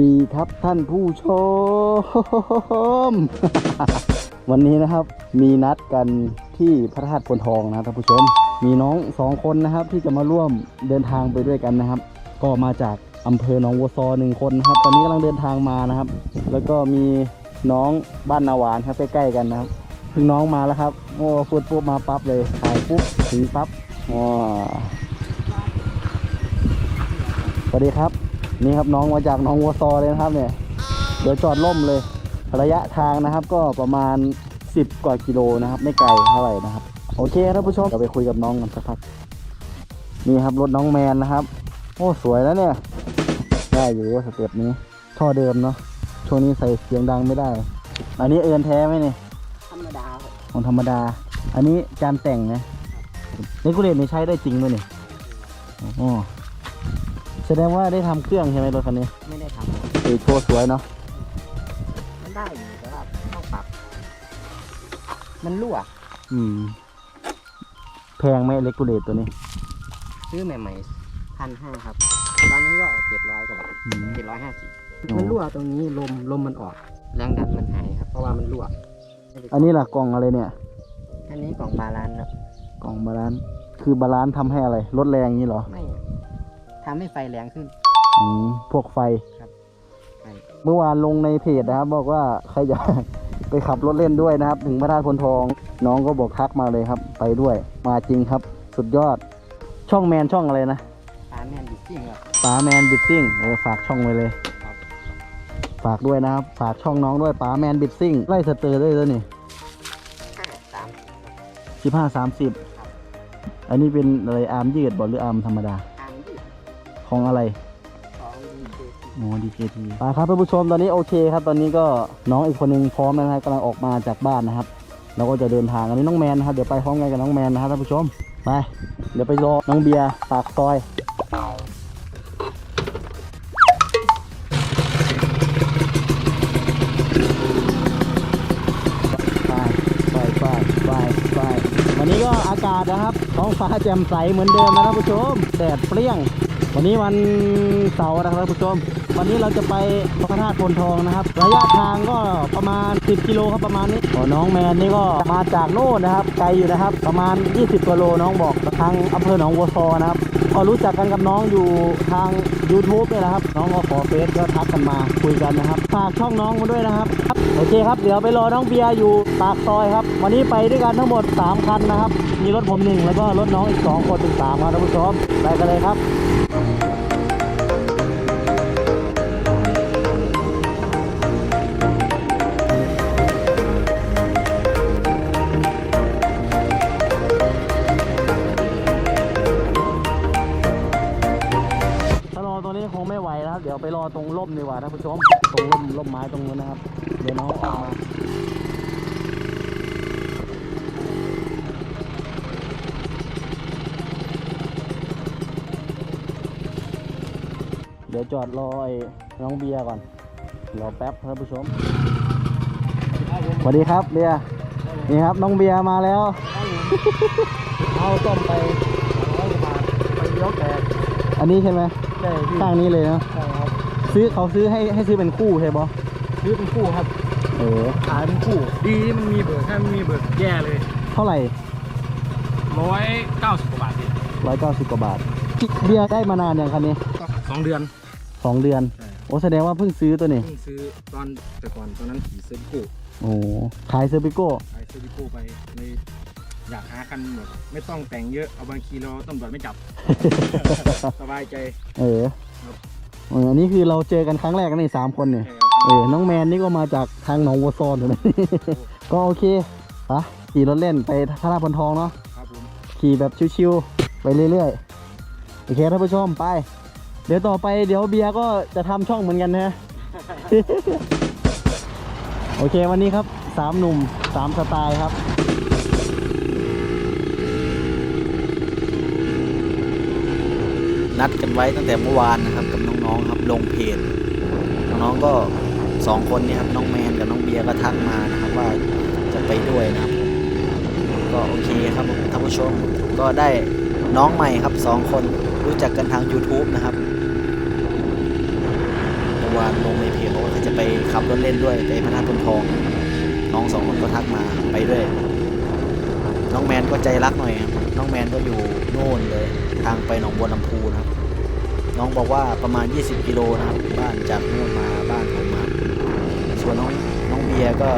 ดีครับท่านผู้ชม วันนี้นะครับมีนัดกันที่พระธาตุพนทองนะท่านผู้ชม มีน้องสองคนนะครับที่จะมาร่วมเดินทางไปด้วยกันนะครับ ก็มาจากอำเภอหนองวัวซอหนึ่งคนนะครับ ตอนนี้กำลังเดินทางมานะครับ แล้วก็มีน้องบ้านนาหวานครับใกล้ๆกันนะครับเพิ่งน้องมาแล้วครับโอ้พูดปุ๊บมาปั๊บเลยถ่ายปุ๊บถึงปั๊บว้าสวัสดีครับ นี่ครับน้องมาจากหน้องวัวซอเลยนะครับเนี่ยเดี๋ยวจอดล่มเลย ระยะทางนะครับก็ประมาณ 10 กว่ากิโลนะครับ ไม่ไกลเท่าไหร่นะครับ โอเคครับท่านผู้ชมเราไปคุยกับน้องกันสักพักนี่ครับรถน้องแมนนะครับ โอ้สวยแล้วเนี่ย ได้อยู่สเต็ปนี้ท่อเดิมเนาะช่วงนี้ใส่เสียงดังไม่ได้ อันนี้เอินแท้ไหมเนี่ยธรรมดาครับของธรรมดา อันนี้จานแต่งนะเลกูเลตนี่ใช้ได้จริงไหมเนี่ยอ๋อ แสดงว่าได้ทำเครื่องใช่ไหมรถคันนี้ไม่ได้ทเออโชว์สวยเนาะำมันได้อยู่แต่ว่าต้องปรับ มันรั่ว อืม แพงไหมเลกูเลตตัวนี้ซื้อใหม่ๆพันห้าครับ ตอนนี้ก็เจ็ดร้อยกว่าบาทอืม เจ็ดร้อยห้าสิบอ๋อ มันรั่วตรงนี้ลมลมมันออก แรงดันมันหายครับ เพราะว่ามันรั่ว อันนี้ล่ะกล่องอะไรเนี่ย อันนี้กล่องบาลานซ์ครับกล่องบาลานซ์คือบาลานซ์ทำให้อะไรลดแรงอย่างนี้เหรอ ไม่ ทำให้ไฟแรงขึ้น อืมพวกไฟไฟ เมื่อวานลงในเพจนะครับ บอกว่าใครอยาก ไปขับรถเล่นด้วยนะครับ ถึงพระธาตุพนทอง น้องก็บอกทักมาเลยครับ ไปด้วย มาจริงครับ สุดยอด ช่องแมนช่องอะไรนะปลาแมนดิสซิ่งครับ ป๋าแมนบิดซิ่งเออฝากช่องไว้เลย ครับ ฝากด้วยนะครับ ฝากช่องน้องด้วยป๋าแมนบิดซิ่งไล่สเตอร์ด้วยแล้วนี่ห้าสาม สิบห้าสามสิบครับอันนี้เป็นอะไรอาร์มยืดบอหรืออาร์มธรรมดาทางที่ ของอะไรสองดีเจโอ้ดีเคทีไปครับท่านผู้ชมตอนนี้โอเคครับ ตอนนี้ก็น้องอีกคนหนึงพร้อมแล้วนะครับกำลังออกมาจากบ้านนะครับเราก็จะเดินทางอันนี้น้องแมนนะครับ เดี๋ยวไปพร้อมกันกับน้องแมนนะครับท่านผู้ชมไปเดี๋ยวไปรอน้องเบียร์ปากซอยไปไปไปไปไปวันนี้ก็อากาศนะครับท้องฟ้าแจ่มใสเหมือนเดิมนะท่านผู้ชมแดดเปรี้ยง วันนี้วันเสาร์นะครับผู้ชม วันนี้เราจะไปพระธาตุพนทองนะครับ ระยะทางก็ประมาณ 10 กิโลครับประมาณนี้น้องแมนนี่ก็มาจากโน่นนะครับ ไกลอยู่นะครับ ประมาณ 20กิโลน้องบอกทางอำเภอหนองวัวซอนะครับก็รู้จักกันกับน้องอยู่ทาง YouTube เนี่ยนะครับ น้องก็ขอเฟซก็ทักกันมาคุยกันนะครับฝากช่องน้องมาด้วยนะครับ โอเคครับ เดี๋ยวไปรอน้องเบียร์อยู่ปากซอยครับ วันนี้ไปด้วยกันทั้งหมด 3 คันนะครับ มีรถผมหนึ่งแล้วก็รถน้องอีก 2 คนเป็น3ครับท่านผู้ชมไปกันเลยครับ ตรงร่มร่มไม้ตรงนู้นนะครับ เดี๋ยวน้องออกมาเดี๋ยวจอดรอไอ้น้องเบียร์ก่อน รอแป๊บท่านผู้ชม สวัสดีครับเบียร์ นี่ครับน้องเบียร์มาแล้ว เอาต้มไปร้อยบาทไปยกแตกอันนี้ใช่ไหมใช่พี่ข้างนี้เลยเนาะใช่ครับ ซื้อเขาซื้อให้ให้ซื้อเป็นคู่ใช่ปะซื้อเป็นคู่ครับเออขายเป็นคู่ ดีที่มันมีเบิกถ้ามันมีเบิกแย่เลยเท่าไหร่ร้อยเก้าสิบกว่าบาทพี่ร้อยเก้าสิบกว่าบาทเบียร์ได้มานานอย่างคันนี้สองเดือนสองเดือนใช่โอ้แสดงว่าเพิ่งซื้อตัวนี้เพิ่งซื้อตอนแต่ก่อนตอนนั้นขี่เซอร์บิโก้โอ้ขายเซอร์ปิโก้ขายเซอร์บิโก้ไปเลยอยากหาคันแบบไม่ต้องแต่งเยอะเอาบางทีเราตำรวจไม่จับ สบายใจ เออครับ เอออันนี้คือเราเจอกันครั้งแรกกันนี่สามคนเนี่ยใช่ครับเออน้องแมนนี่ก็มาจากทางหนองวัวซอนถูกไหมก็โอเคปะขี่รถเล่นไปพระธาตุพนทองเนาะครับผมขี่แบบชิวๆไปเรื่อยๆโอเคท่านผู้ชมไป เดี๋ยวต่อไปเดี๋ยวเบียร์ก็จะทำช่องเหมือนกันนะโอเควันนี้ครับสามหนุ่มสามสไตล์ครับนัดกันไว้ตั้งแต่เมื่อวานนะครับกับ น้องๆครับลงเพจน้องๆก็สองคนนี้ครับน้องแมนกับน้องเบียร์ก็ทักมานะครับว่าจะไปด้วยนะครับก็โอเคครับท่านผู้ชมก็ได้น้องใหม่ครับสองคนรู้จักกันทาง YouTube นะครับโอมื่อวานลงในเพจบอกว่าเขาจะไปขับรถเล่นด้วยไปพระธาตุพนทองน้องสองคนก็ทักมาไปด้วย น้องแมนก็ใจรักหน่อยครับน้องแมนก็อยู่โน่นเลย ทางไปหนองบัวลำพูนะครับ น้องบอกว่าประมาณ 20 กิโลนะครับบ้านจากโน่นมาบ้านผมมาส่วนน้องน้องเบียร์ก็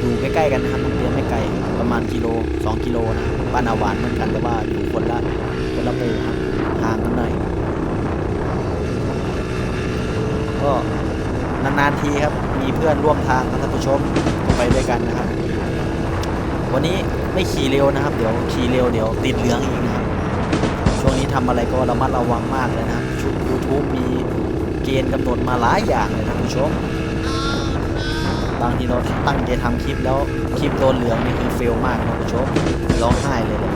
อยู่ใกล้ๆกันนะครับน้องเบียร์ไม่ไกลประมาณกิโล 2 กิโลนะบ้านอาวานเหมือนกันแต่ว่าอยู่คนละคนละหมู่ครับห่างกันหน่อยก็นานๆทีครับมีเพื่อนร่วมทางครับท่านผู้ชมไปด้วยกันนะครับ วันนี้ไม่ขี่เร็วนะครับ เดี๋ยวขี่เร็วเดี๋ยวติดเหลืองอีกนะครับ ช่วงนี้ทำอะไรก็ระมัดระวังมากเลยนะครับชุด YouTube มีเกณฑ์กำหนดมาหลายอย่างเลยท่านผู้ชมบางทีเราตั้งใจทำคลิปแล้วคลิปโดนเหลืองนี่คือเฟลมากท่านผู้ชมร้องไห้เลยเลย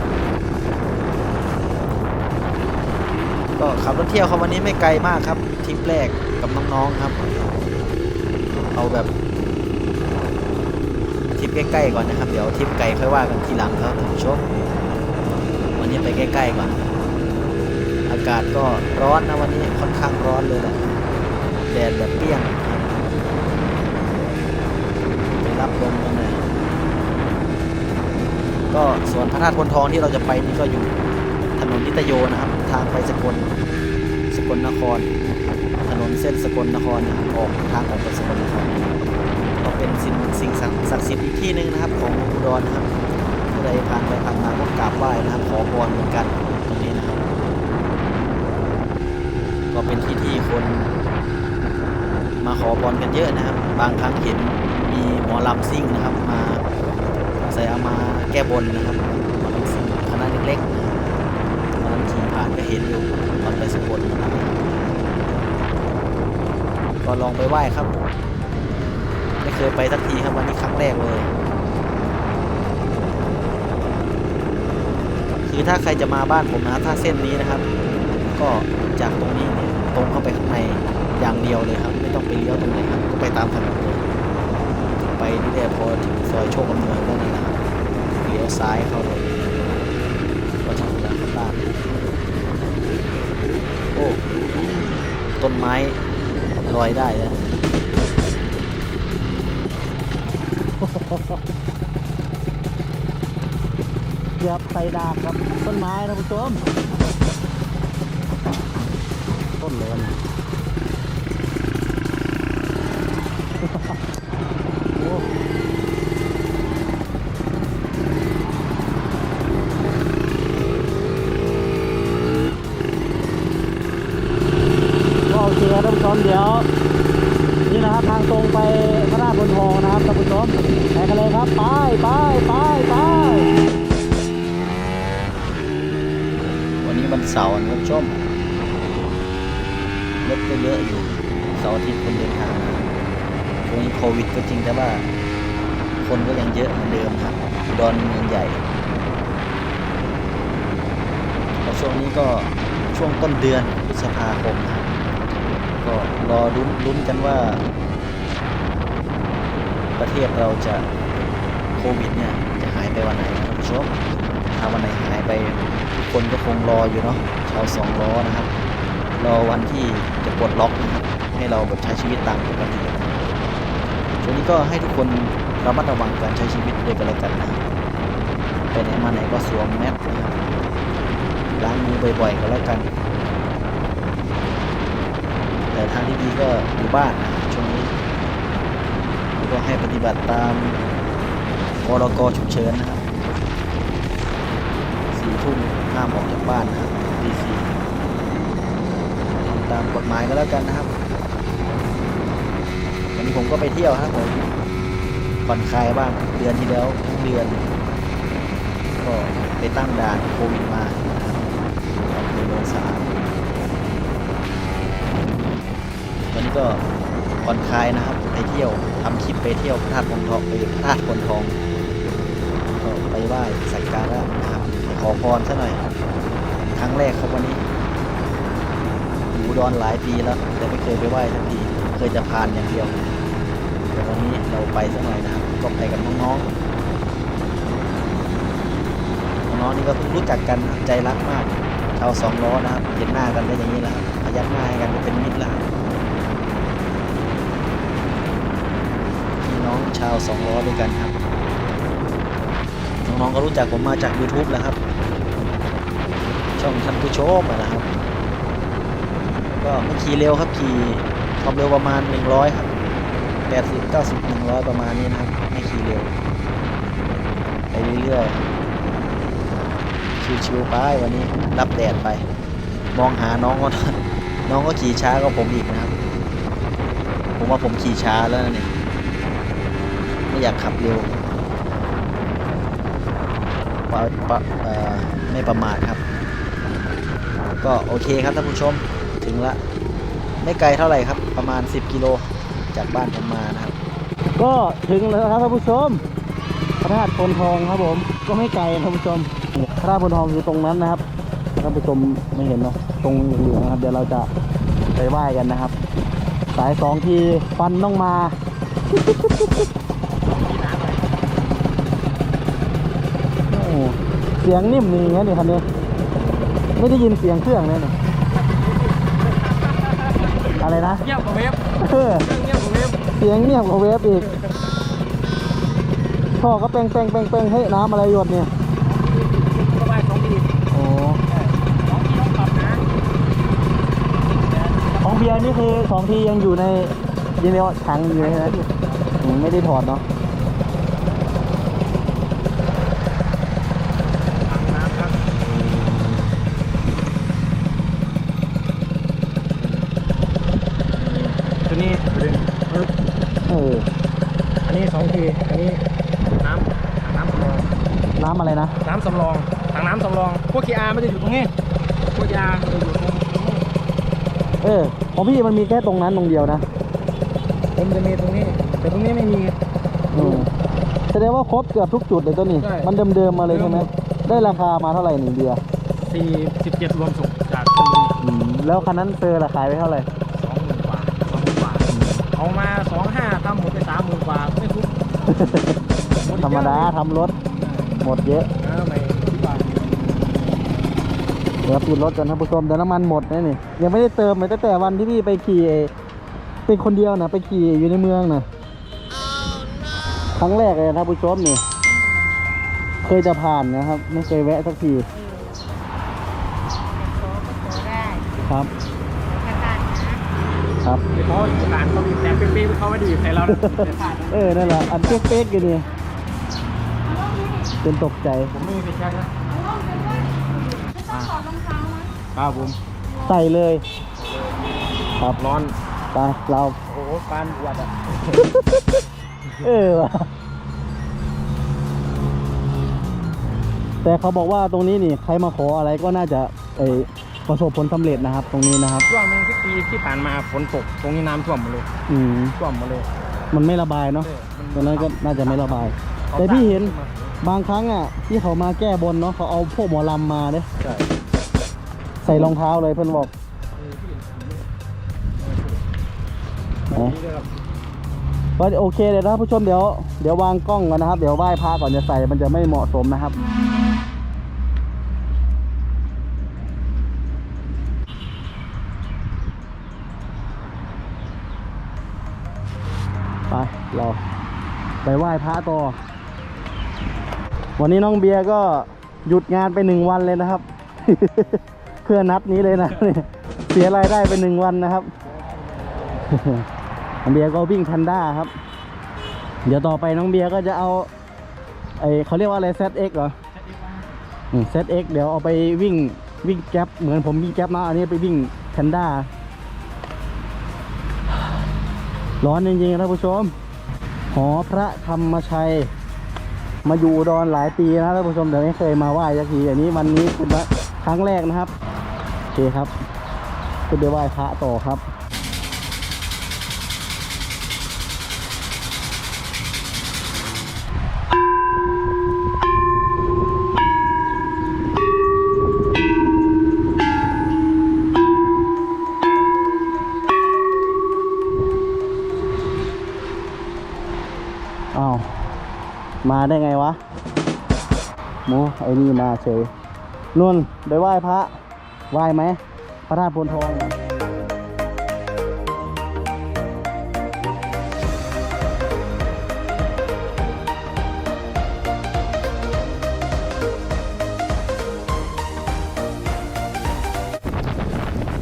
ก็ขับรถเที่ยวครับวันนี้ไม่ไกลมากครับทริปแรกกับน้องๆครับ เอาแบบทริปใกล้ๆก่อนนะครับ เดี๋ยวทริปไกลค่อยว่ากันทีหลังครับท่านผู้ชมวันนี้ไปใกล้ๆก่อน อากาศก็ร้อนนะวันนี้ค่อนข้างร้อนเลยแหละแดดแบบเปรี้ยงรับไปรับลมกันหน่อยก็ส่วนพระธาตุพนทองที่เราจะไปนี่ก็อยู่ถนนนิตโยนะครับ ทางไปสกลสกลนคร ถนนเส้นสกลนครนะครับออกทางออกไปสกลนครก็เป็นสิ่งสิ่งศักดิ์สิทธิ์อีกที่หนึ่งนะครับ ของอุดรนะครับผู้ใดผ่านไปผ่านมาก็กราบไหว้นะครับขอพรเหมือนกันนะครับ ก็เป็นที่ที่คนมาขอพรกันเยอะนะครับ บางครั้งเห็นมีหมอลำซิ่งนะครับ มาใส่เอามาแก้บนนะครับหมอลำซิ่งคณะเล็กๆนะครับตอนขี่ผ่านก็เห็นอยู่ตอนไปสกลนะครับก็ลองไปไหว้ครับ ไม่เคยไปสักทีครับวันนี้ครั้งแรกเลยคือถ้าใครจะมาบ้านผมนะถ้าเส้นนี้นะครับ ก็จากตรงนี้เนี่ยตรงเข้าไปข้างในอย่างเดียวเลยครับ ไม่ต้องไปเลี้ยวตรงไหนครับก็ไปตามถนนเลยไปเรื่อยๆพอถึงซอยโชคอำนวยก็นี่นะครับเลี้ยวซ้ายเข้าเลยก็ถึงแล้วครับบ้านโอ้ต้นไม้ลอยได้แล้วเกือบใส่ดาบครับต้นไม้นะผู้ชม ต้นเลยนะโอ้โอเคครับท่านผู้ชมเดี๋ยว นี่นะครับทางตรงไปพระราชบนทองนะครับท่านผู้ชมไปกันเลยครับ ไปไปไปไปวันนี้วันเสาร์นะครับผู้ชม ก็เยอะอยู่เสาร์อาทิตย์คนเดินทางช่วงนี้โควิดก็จริงแต่ว่า คนก็ยังเยอะเหมือนเดิมครับดอนเมืองใหญ่แล้วช่วงนี้ก็ช่วงต้นเดือนพฤษภาคมครับก็รอลุ้นลุ้นกันว่า ประเทศเราจะโควิดเนี่ยจะหายไปวันไหนนะท่านผู้ชมถ้าวันไหนหายไปทุกคนก็คงรออยู่เนาะชาวสองล้อนะครับ รอวันที่จะปลดล็อกนะครับให้เราแบบใช้ชีวิตตามปกติช่วงนี้ก็ให้ทุกคนระมัดระวังการใช้ชีวิตด้วยกันแล้วกันนะไปไหนมาไหนก็สวมแมสนะครับล้างมือบ่อยๆก็แล้วกัน แต่ทางที่ดีก็อยู่บ้านนะช่วงนี้ก็ให้ปฏิบัติตามพรกฉุกเฉินนะครับสี่ทุ่มห้ามออกจากบ้านนะครับตีสี่ หมายก็แล้วกันนะครับวันนี้ผมก็ไปเที่ยวครับผมผ่อนคลายบ้างเดือนที่แล้วทั้งเดือน ก็ไปตั้งด่านโควิดมานะครับอำเภอโนนสะอาดวันนี้ก็ผ่อนคลายนะครับ ไปเที่ยวทำคลิปไปเที่ยวพระธาตุพนทองไปพระธาตุพนทองก็ไปไหว้สักการะนะครับขอพรซะหน่อย ครั้งแรกครับวันนี้ อยู่อุดรหลายปีแล้ว แต่ไม่เคยไปไหว้สักทีเคยจะผ่านอย่างเดียวแต่วันนี้เราไปสักหน่อยนะครับก็ไปกับน้องๆน้องๆนี่ก็เพิ่รู้จักกันใจรักมากชาวสองล้อนะครับเห็นหน้ากันได้อย่างนี้แล้วพยักหน้าให้กันเป็นมิตรแล้วน้องชาวสองล้อด้วยกันครับน้องๆก็รู้จักผมมาจาก YouTube แล้วครับ ช่องท่านผู้ชมนะครับ ก็ไม่ขี่เร็วครับขี่ความเร็วประมาณ 100 ครับ 80 90 100 ประมาณนี้นะครับ ไม่ขี่เร็ว ไปเรื่อยๆ ชิวๆไปวันนี้รับแดดไป มองหาน้องก็น้องก็ขี่ช้ากว่าผมอีกนะครับ ผมว่าผมขี่ช้าแล้วนี่ไม่อยากขับเร็วปะปะไม่ประมาทครับ ก็โอเคครับท่านผู้ชม ถึงละ ไม่ไกลเท่าไหร่ครับ ประมาณ 10 กิโลจากบ้านผมมานะครับ ก็ถึงแล้วครับท่านผู้ชมพระธาตุพนทองครับผม ก็ไม่ไกลท่านผู้ชมพระธาตุพนทองอยู่ตรงนั้นนะครับท่านผู้ชมไม่เห็นเนาะตรงเหลืองนะครับ เดี๋ยวเราจะไปไหว้กันนะครับ สายสองทีฟันต้องมาเสียงนิ่มนี่งั้นนี่คันนี้ ไม่ได้ยินเสียงเครื่องเลยเนี่ย อะไรนะเงียบกว่าเวฟเออเงียบกว่าเวฟเสียงเงียบกว่าเวฟอีกพ่อก็เป้งเป้งเป้งเป้งเฮ้ยน้ำอะไรหยดเนี่ยสบายสองทีโอ้สองทีต้องปรับนะของเบียร์นี่คือสองทียังอยู่ในยังในถังอยู่เลยนะอืมไม่ได้ถอดเนาะ ถังน้ำครับตัวนี้ประเด็นปึ๊บ เออ อันนี้สองที อันนี้น้ำถังน้ำสำรอง น้ำอะไรนะ น้ำสำรอง ถังน้ำสำรอง พวก KR มันจะอยู่ตรงนี้ พวก KR มันจะอยู่ตรงนี้ เออ ของพี่มันมีแค่ตรงนั้นตรงเดียวนะผมจะมีตรงนี้ แต่ตรงนี้ไม่มี อืมแสดงว่าครบเกือบทุกจุดเลยตัวนี้ ใช่ มันเดิมๆมาเลยใช่ไหมเดิมหมดได้ราคามาเท่าไหร่หนึ่งเบียร์สี่สิบเจ็ดรวมส่งจากชลบุรีอืมแล้วคันนั้นเซอร์ราคายไปเท่าไหร่สองหมื่นกว่าสองหมื่นกว่าเอามาสองห้าทำหมดไปสามหมื่นกว่าไม่คุ้มหดธรรมดาทำรถหมดเยอะ เออไม่ดีกว่า เดี๋ยวปิดรถกันท่านผู้ชมแต่น้ำมันหมดนะนี่ยังไม่ได้เติมเลยตั้งแต่วันที่พี่ไปขี่ไอ้เป็นคนเดียวนะไปขี่อยู่ในเมืองนะครั้งแรกเลยนะท่านผู้ชมนี่เคยจะผ่านนะครับ ไม่เคยแวะสักทีขอก็ขอได้ครับขอกันนะครับเดี๋ยวเขาประกาศเขาบีบแต่เป๊ะๆเขาไม่ได้บีบใส่เรานะเดี๋ยวพลาดนะเออนั่นแหละอันเป๊กๆอยู่นี่เป็นตกใจผมไม่มีไฟแช็กนะ ครับผมใส่เลยครับร้อนไปเรา โอ้โหปานปวดอะเออว่ะแต่เขาบอกว่าตรงนี้นี่ใครมาขออะไรก็น่าจะเออประสบผลสำเร็จนะครับ ตรงนี้นะครับ ช่วงหนึงที่ปีที่ผ่านมาฝนตกตรงนี้น้ำท่วมหมดเลยอืมท่วมหมดเลยมันไม่ระบายเนาะเออมัตรงนั้นก็น่าจะไม่ระบาย แต่พี่เห็นบางครั้งอะที่เขามาแก้บนเนาะเขาเอาพวกหมอลำมาเด้ใช่ ใส่รองเท้าเลยเพื่อนบอกเออพี่เห็นแบบนี้ด้วยครับก็โอเคเดี๋ยวนะผู้ชมเดี๋ยวเดี๋ยววางกล้องก่อนนะครับ เดี๋ยวไหว้พระก่อนจะใส่มันจะไม่เหมาะสมนะครับไปเราไปไหว้พระต่อ วันนี้น้องเบียร์ก็หยุดงานไปหนึ่งวันเลยนะครับ เพื่อนัดนี้เลยนะเสียรายได้ไปหนึ่งวันนะครับน้องเบียร์ก็วิ่งแพนด้าครับ เดี๋ยวต่อไปน้องเบียร์ก็จะเอาไอเขาเรียกว่าอะไร ZX เอ็กหรออืม ZX เดี๋ยวเอาไปวิ่งวิ่งแก๊ปเหมือนผมวิ่งแก๊ปนะอันนี้ไปวิ่งแพนด้าร้อนจริงๆนะท่านผู้ชม หอพระธรรมชัย มาอยู่ดอนหลายปีนะท่านผู้ชมแต่ไม่เคยมาไหว้สักทีอันนี้วันนี้เป็นครั้งแรกนะครับ เคครับจะไปไหว้พระต่อครับอ้าว มาได้ไงวะโมไอ้นี่มาเฉยนุ่นไปไหว้พระ ไายไหมพระธาตุพนทอง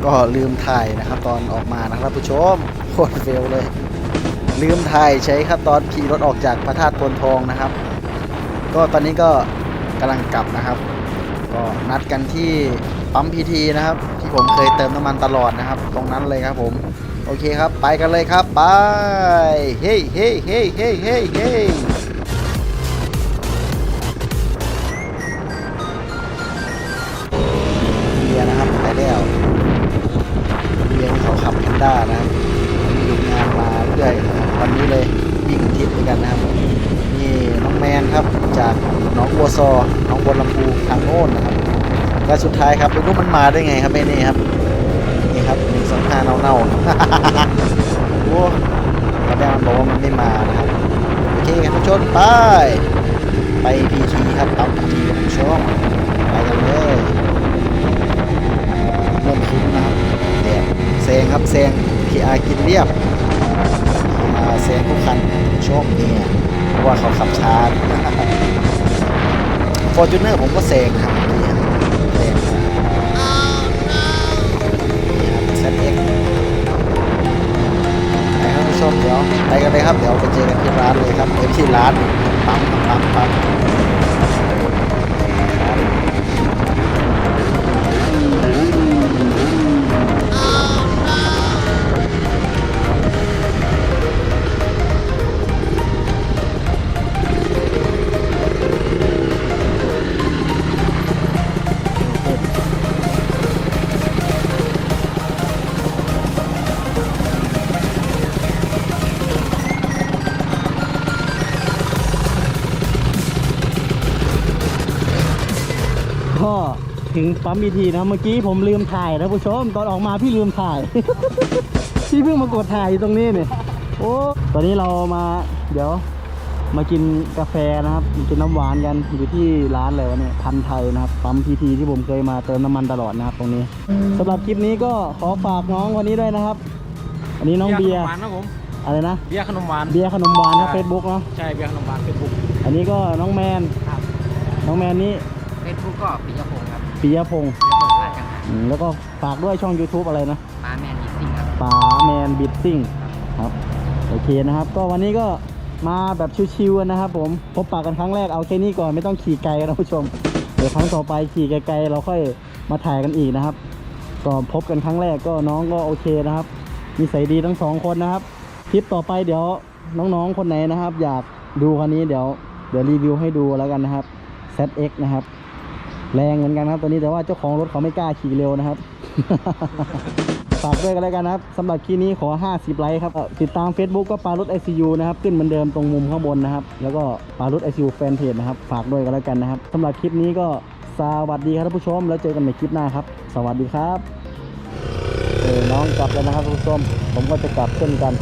ก็ลืมถ่ายนะครับ ตอนออกมานะครับผู้ชมโคตรเฟลเลย ลืมถ่ายใช้ครับตอนขี่รถออกจากพระธาตุพนทองนะครับ ก็ตอนนี้ก็กำลังกลับนะครับ ก็นัดกันที่ ปั๊มพีทีนะครับ ที่ผมเคยเติมน้ำมันตลอดนะครับ ตรงนั้นเลยครับผม โอเคครับ ไปกันเลยครับ ไป เฮ้เฮ้เฮ้เฮ้เฮ้เฮ้ และสุดท้ายครับไม่รู้มันมาได้ไงครับไม่นี่ครับนี่ครับหนึ่งสองห้าเน่าเน่าๆโอ้ตอนแรกมันบอกว่ามันไม่มานะครับโอเคครับทุกชนไปไปพีทีครับปั๊มพีทีกับผู้ชมไปกันเลยเริ่มคุ้นนะครับแดดแซงครับแซงพีอาร์กินเรียบพีอาร์แซงทุกคันผู้ชมเนี่ยเพราะว่าเขาขับช้าฟอร์จูเนอร์ผมก็แซงครับ เซตเอ็กไปครับผู้ชมเดี๋ยวไปกันเลยครับเดี๋ยวไปเจอกันที่ร้านเลยครับเอ้ยที่ร้านปั๊มปั๊มปั๊ม ถึงปั๊มบีทีนะเมื่อกี้ผมลืมถ่ายนะผู้ชมตอนออกมาพี่ลืมถ่าย พี่เพิ่งมากดถ่ายอยู่ตรงนี้เนี่ยโอ้ตอนนี้เรามาเดี๋ยวมากินกาแฟนะครับมากินน้ำหวานกันอยู่ที่ร้านเลยวะเนี่ยพันธุ์ไทยนะครับปั๊มพีทีที่ผมเคยมาเติมน้ำมันตลอดนะครับตรงนี้สำหรับคลิปนี้ก็ขอฝากน้องคนนี้ด้วยนะครับ อันนี้น้องเบียร์ขนมหวานนะผมอะไรนะเบียร์ขนมหวานเบียร์ขนมหวานนะเฟซบุ๊กเนาะใช่เบียร์ขนมหวานเฟซบุ๊กอันนี้ก็น้องแมนครับน้องแมนนี้เฟซบุ๊กก็ปิยพงศ์ครับ ปิยพงศ์ปิยพงศ์ราชกังหันอืมแล้วก็ฝากด้วยช่อง YouTube อะไรนะ ปาแมนยิปซิ่งครับ ป๋าแมนบิดซิ่งครับโอเคนะครับ ก็วันนี้ก็มาแบบชิวๆนะครับผมพบปากกันครั้งแรกเอาแค่นี้ก่อนไม่ต้องขี่ไกลนะผู้ชม เดี๋ยวครั้งต่อไปขี่ไกลๆเราค่อยมาถ่ายกันอีกนะครับ ก็พบกันครั้งแรกก็น้องก็โอเคนะครับนิสัยดีทั้งสองคนนะครับคลิปต่อไปเดี๋ยวน้องๆคนไหนนะครับ อยากดูคันนี้เดี๋ยวเดี๋ยวรีวิวให้ดูแล้วกันนะครับ ZX นะครับ แรงเหมือนกันครับตัวนี้แต่ว่าเจ้าของรถเขาไม่กล้าขี่เร็วนะครับ ฝากด้วยกันแล้วกันนะครับสำหรับคลิปนี้ขอ 50 ไลค์ครับ ติดตาม Facebook ก็ปารถ ICU นะครับ ขึ้นเหมือนเดิมตรงมุมข้างบนนะครับ แล้วก็ปารถ ICU แฟนเพจนะครับ ฝากด้วยกันแล้วกันนะครับสำหรับคลิปนี้ก็สวัสดีครับท่านผู้ชม แล้วเจอกันในคลิปหน้าครับ สวัสดีครับเออน้องกลับแล้วนะครับท่านผู้ชม ผมก็จะกลับเช่นกัน